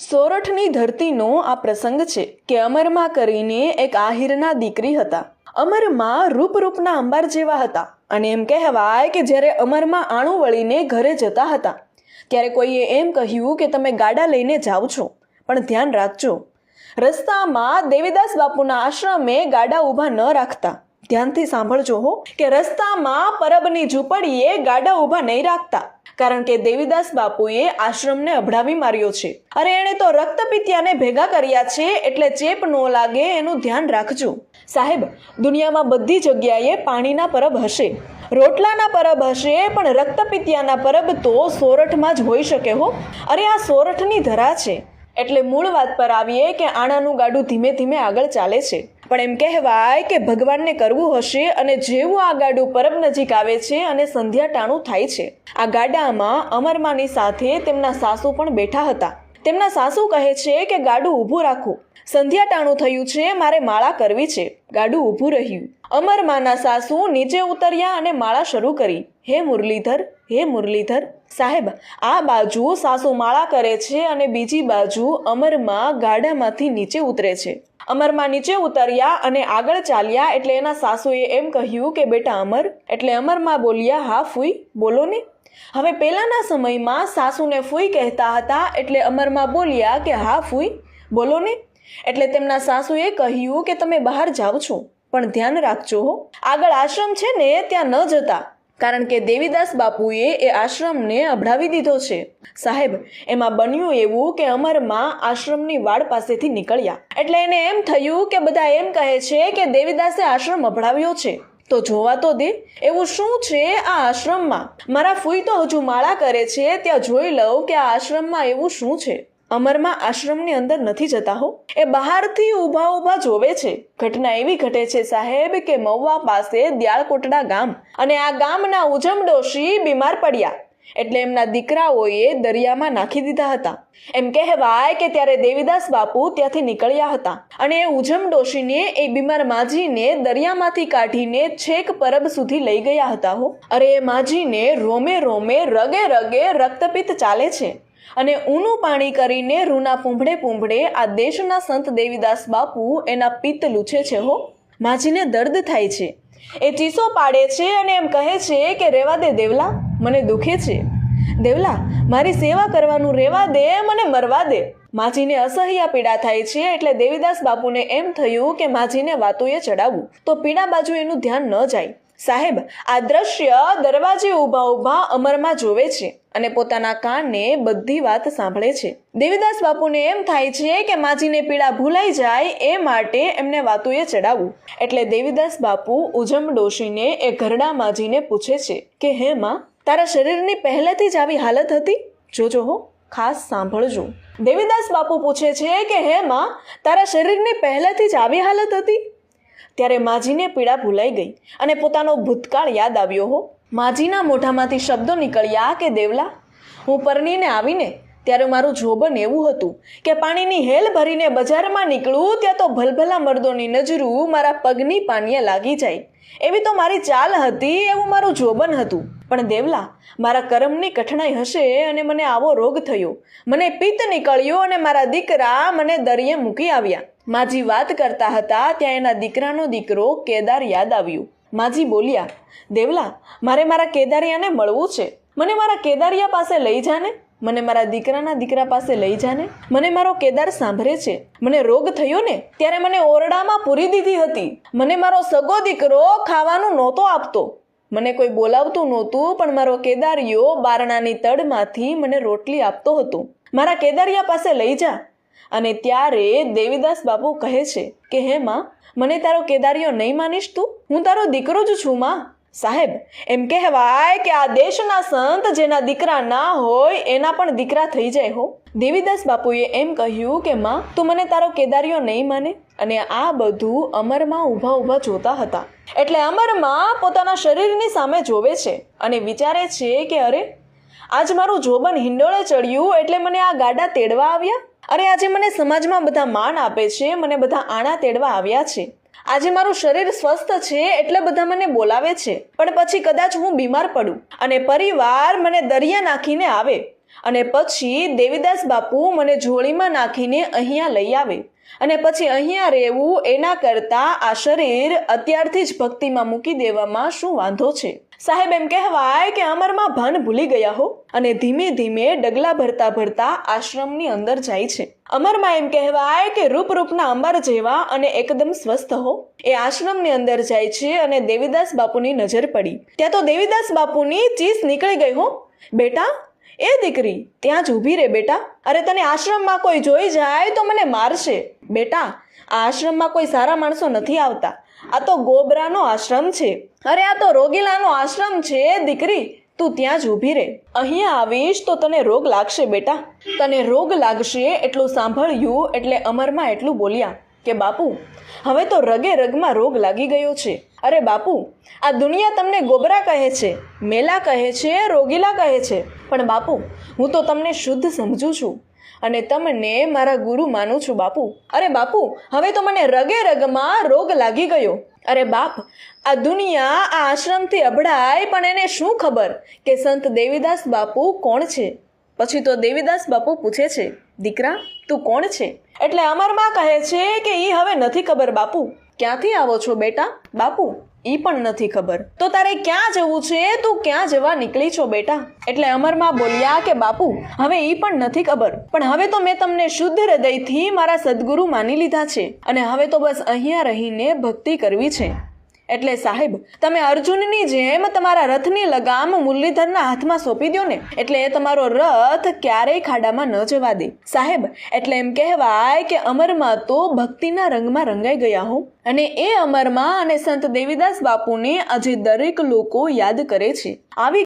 સોરઠની ધરતીનો આ પ્રસંગ છે કે અમરમાં કરીને એક આહિરના દીકરી હતા. અમરમાં રૂપરૂપના અંબાર જેવા હતા અને એમ કહેવાય કે જ્યારે અમરમાં આણું વળીને ઘરે જતા હતા, ત્યારે કોઈએ એમ કહ્યું કે તમે ગાડા લઈને જાઓ છો, પણ ધ્યાન રાખજો. રસ્તામાં દેવીદાસ બાપુના આશ્રમે ગાડા ઊભા ન રાખતા. ધ્યાનથી સાંભળજો હો, કે રસ્તામાં પરબની ઝૂંપડીએ ગાડા ઊભા નહીં રાખતા. કારણ કે દેવીદાસ બાપુએ આશ્રમને અભડાવી માર્યો છે. અરે એણે તો રક્તપિત્યાને ભેગા કર્યા છે, એટલે ચેપ ન લાગે એનું ધ્યાન રાખજો. સાહેબ, દુનિયામાં બધી જગ્યાએ પાણીના પરબ હશે. રોટલાના પરબ હશે, પણ રક્તપિત્યાના પરબ તો સોરઠમાં જ હોઈ શકે હો. અરે આ સોરઠની ધરા છે. એટલે મૂળ વાત પર આવીએ કે આણાનું ગાડું ધીમે ધીમે આગળ ચાલે છે. પણ એમ કહેવાય કે ભગવાનને કરવું હશે અને જેવું આ ગાડું પરબ નજીક આવે છે અને સંધ્યા ટાણું થાય છે. આ ગાડામાં અમરમાની સાથે તેમના સાસુ પણ બેઠા હતા. તેમના સાસુ કહે છે કે ગાડું ઊભું રાખો. સંધ્યા ટાણું થયું છે, મારે માળા કરવી છે. ગાડું ઊભું રહ્યું. અમરમાના સાસુ નીચે ઉતર્યા અને માળા શરૂ કરી. હે મુરલીધર હે મુરલીધર, સાહેબ, આ બાજુ સાસુ માળા કરે છે અને બીજી બાજુ અમરમાં ગાડામાંથી નીચે ઉતરે છે. અમરમાં નીચે ઉતર્યા અને આગળ ચાલ્યા એટલે એના સાસુએ એમ કહ્યું કે, બેટા અમર, એટલે અમરમાં બોલ્યા, હા, ફૂઈ, બોલો ને. હવે પહેલાના સમયમાં સાસુને ફૂઈ કહેતા હતા એટલે અમરમાં બોલ્યા કે, હા, ફૂઈ, બોલો ને. એટલે તેમના સાસુએ કહ્યું કે, તમે બહાર જાઓ છો, પણ ધ્યાન રાખજો હો. આગળ આશ્રમ છે ને, ત્યાં ન જતા. કારણ કે દેવીદાસ બાપુએ એ આશ્રમને અભડાવી દીધો છે. સાહેબ, એમાં બન્યું એવું કે અમરમાં આશ્રમની વાડ પાસેથી નીકળ્યા. એટલે એને એમ થયું કે બધા એમ કહે છે કે દેવીદાસે આશ્રમ અભડાવ્યો છે. તો જોવા તો દે, એવું શું છે આ આશ્રમમાં? મારા ફૂઈ તો હજુ માળા કરે છે, ત્યાં જોઈ લઉં કે આ આશ્રમમાં એવું શું છે. અમરમાં આશ્રમની અંદર નથી જતા હો. એ બહારથી ઊભા ઊભા જોવે છે. ઘટના એવી ઘટે છે સાહેબ કે મહુવા પાસે દ્યાળકોટડા ગામ અને આ ગામના ઉજમ ડોશી બીમાર પડ્યા. એટલે એમના દીકરાઓએ દરિયામાં નાખી દીધા હતા. એમ કહેવાય કે ત્યારે દેવીદાસ બાપુ ત્યાંથી નીકળ્યા હતા. અને એ ઉજમ ડોશીને એ બીમાર માજીને દરિયામાંથી કાઢીને છેક પરબ સુધી લઈ ગયા હતા હો. અરે એ માજીને રોમે રોમે રગે રગે રક્તપિત્ત ચાલે છે. અને ઊનું પાણી કરીને રૂના પૂંભળે પૂંભળે આ દેશના સંત દેવીદાસ બાપુ એના પિત્ત લૂછે છે હો. માજીને દર્દ થાય છે. એ ચીસો પાડે છે અને એમ કહે છે કે, રેવા દે દેવલા, મને દુખે છે. દેવલા, મારી સેવા કરવાનું રેવા દે, મને મરવા દે. માજીને અસહ્ય પીડા થાય છે એટલે દેવીદાસ બાપુને એમ થયું કે, માજીને વાતોએ ચડાવવું તો પીડા બાજુ એનું ધ્યાન ન જાય. સાહેબ, આ દ્રશ્ય દરવાજે ઊભા ઊભા અમરમાં જોવે છે અને પોતાના કાનને બધી વાત સાંભળે છે. દેવીદાસ બાપુને એમ થાય છે કે માજીને પીડા ભૂલાઈ જાય એ માટે એમને વાતુએ ચડાવવું. એટલે દેવીદાસ બાપુ ઉજમ ડોશીને એ ઘરડા માજીને પૂછે છે કે, હે માં, તારા શરીરની પહેલેથી જ આવી હાલત હતી? જોજો હો, ખાસ સાંભળજો. દેવીદાસ બાપુ પૂછે છે કે, હે માં, તારા શરીરની પહેલેથી જ આવી હાલત હતી? ત્યારે માજીને પીડા ભૂલાઈ ગઈ અને પોતાનો ભૂતકાળ યાદ આવ્યો હો. માજીના મોઢામાંથી શબ્દો નીકળ્યા કે દેવલા? હું પરણીને આવીને, ત્યારે મારું જોબન એવું હતું કે પાણીની હેલ ભરીને બજારમાં નીકળું ત્યાં તો ભલભલા મર્દોની નજરું મારા પગની પાનીએ લાગી જાય. એવી તો મારી ચાલ હતી, એવું મારું જોબન હતું. પણ દેવલા, મારા કરમની કઠણાઈ હશે અને મને આવો રોગ થયો. મને પિત્ત નીકળ્યો અને મારા દીકરા મને દરિયે મૂકી આવ્યા. માજી વાત કરતા હતા ત્યાં એના દીકરાનો દીકરો કેદાર યાદ આવ્યું. માજી બોલ્યા, દેવલા, મારે મારા કેદારિયાને મળવું છે. મને મારા કેદારિયા પાસે લઈ જાને. મને મારા દીકરાના દીકરા પાસે લઈ જાને. મને મારો કેદાર સાંભળે છે. મને રોગ થયો ને ત્યારે મને ઓરડામાં પૂરી દીધી હતી. મને મારો સગો દીકરો ખાવાનું નહોતો આપતો. મને કોઈ બોલાવતું નહોતું, પણ મારો કેદારિયો બારણાની તડમાંથી મને રોટલી આપતો હતો. મારા કેદારિયા પાસે લઈ જા. અને ત્યારે દેવીદાસ બાપુ કહે છે કે, હે માં, મને તારો કેદારીઓ નહીં માનીશ તું? હું તારો દીકરો જ છું, માં. સાહેબ, એમ કહેવાય કે આ દેશના સંત જેના દીકરા ના હોય, એના પણ દીકરા થઈ જાય હો. દેવીદાસ બાપુએ એમ કહ્યું કે, માં, તું મને તારો કેદારીઓ નહીં માને. અને આ બધું અમરમાં ઊભા ઊભા જોતા હતા. એટલે અમરમાં પોતાના શરીરની સામે જોવે છે અને વિચારે છે કે, અરે, આજ મારું જોબન હિંડોળે ચડ્યું, એટલે મને આ ગાડા તેડવા આવ્યા? અરે આજે મને સમાજમાં બધા માન આપે છે, મને બધા આણા તેડવા આવ્યા છે. આજે મારું શરીર સ્વસ્થ છે એટલે બધા મને બોલાવે છે. પણ પછી કદાચ હું બીમાર પડું અને પરિવાર મને દરિયા નાખીને આવે અને પછી દેવીદાસ બાપુ મને જોળીમાં નાખીને અહીંયા લઈ આવે અને પછી અહીંયા રહેવું એના કરતાં આ શરીર અત્યારથી જ ભક્તિમાં મૂકી દેવામાં શું વાંધો છે? સાહેબ, એમ કહેવાય કે અમરમાં ભાન ભૂલી ગયા હો અને ધીમે ધીમે ડગલા ભરતા ભરતા આશ્રમની અંદર જાય છે. અમરમાં એમ કહેવાય કે રૂપ રૂપના અંબર જેવા અને એકદમ સ્વસ્થ હો. એ આશ્રમની અંદર જાય છે અને દેવીદાસ બાપુની નજર પડી. ત્યાં તો દેવીદાસ બાપુની ચીસ નીકળી ગઈ હો. બેટા, એ દીકરી, ત્યાં જ ઊભી રે બેટા. અરે, તને આશ્રમમાં કોઈ જોઈ જાય તો મને મારશે. બેટા, આ આશ્રમમાં કોઈ સારા માણસો નથી આવતા. આ તો ગોબરાનો આશ્રમ છે. અરે, આ તો રોગીલાનો આશ્રમ છે, દીકરી. તું ત્યાં જ ઊભી રહે અહીંયા આવીશ તો તને રોગ લાગશે, બેટા. તને રોગ લાગશે એટલું સાંભળ્યું એટલે અમરમાં એટલું બોલ્યા કે, બાપુ, હવે તો રગે રગમાં રોગ લાગી ગયો છે. અરે, બાપુ, આ દુનિયા તમને ગોબરા કહે છે, મેલા કહે છે, રોગીલા કહે છે. પણ બાપુ, હું તો તમને શુદ્ધ સમજું છું. અને તમને મારા ગુરુ માનું છું, બાપુ. અરે, બાપુ, હવે તો મને રગે રગમાં રોગ લાગી ગયો. અરે, બાપ, આ દુનિયા આ આશ્રમથી અભડાય, પણ એને શું ખબર કે સંત દેવીદાસ બાપુ કોણ છે? પછી તો દેવીદાસ બાપુ પૂછે છે, દીકરા, તું કોણ છે? એટલે અમરમાં કહે છે કે એ હવે નથી ખબર, બાપુ. ક્યાંથી આવો છો, બેટા? બાપુ ઈ પણ નથી ખબર. તો તારે ક્યાં જવું છે? તું ક્યાં જવા નીકળી છો બેટા? એટલે અમરમાં બોલ્યા કે, બાપુ, હવે એ પણ નથી ખબર. પણ હવે તો મેં તમને શુદ્ધ હૃદયથી મારા સદગુરુ માની લીધા છે. અને હવે તો બસ અહીંયા રહીને ભક્તિ કરવી છે. એટલે સાહેબ, તમે અર્જુનની જેમ તમારા રથની લગામ મુરલીધરના હાથમાં સોંપી દો ને એટલે એ તમારો રથ ક્યારેય ખાડામાં ન જવા દે. સાહેબ, એટલે એમ કહેવાય કે અમરમાં તો ભક્તિના રંગમાં રંગાઈ ગયા હો અને એ અમરમાં અને સંત દેવીદાસ બાપુને આજે દરેક લોકો યાદ કરે છે. આવી